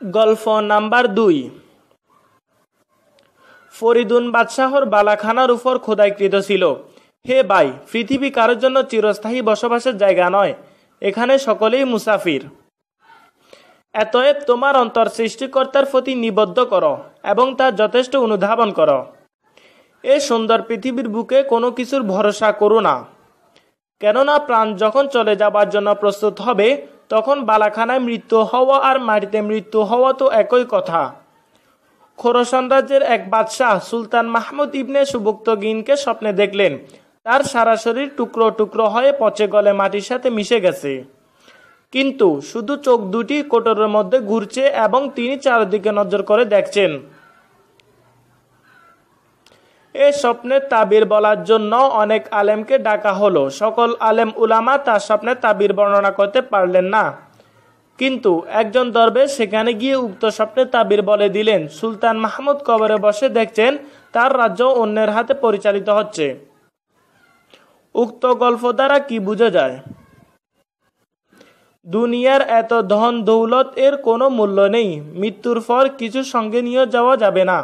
গল্প নাম্বার দুই। ফরিদুন বাদশাহর বালাখানার উপর খোদাইকৃত ছিল। হে ভাই, পৃথিবী কারোর জন্য চিরস্থায়ী বসবাসের জায়গা নয়। এখানে সকলেই মুসাফির। এতএব তোমার অন্তর সৃষ্টিকর্তার প্রতি নিবদ্ধ করো এবং তার যথেষ্ট অনুধাবন করো। এ সুন্দর পৃথিবীর বুকে কোনো কিছুর ভরসা করো না। কেননা প্রাণ যখন চলে যাবার জন্য প্রস্তুত হবে তখন বালাখানায় মৃত্যু হওয়া আর মাটিতে মৃত্যু হওয়া তো একই কথা। খোরসান রাজ্যের এক বাদশাহ সুলতান মাহমুদ ইবনে সুবুক্তগিনকে স্বপ্নে দেখলেন, তার সারা শরীর টুকরো টুকরো হয়ে পচে গলে মাটির সাথে মিশে গেছে। কিন্তু শুধু চোখ দুটি কোটরের মধ্যে ঘুরছে এবং তিনি চারদিকে নজর করে দেখছেন। এ স্বপ্নের তাবির বলার জন্য অনেক আলেমকে ডাকা হলো। সকল আলেম উলামা তার স্বপ্নের তাবির বর্ণনা করতে পারলেন না। কিন্তু একজন দরবেশ সেখানে গিয়ে উক্ত স্বপ্নের তাবির বলে দিলেন, সুলতান মাহমুদ কবরে বসে দেখছেন, তার রাজ্য অন্যের হাতে পরিচালিত হচ্ছে। উক্ত গল্প দ্বারা কি বোঝা যায়? দুনিয়ার এত ধন দৌলত এর কোনো মূল্য নেই। মৃত্যুর পর কিছু সঙ্গে নিয়ে যাওয়া যাবে না।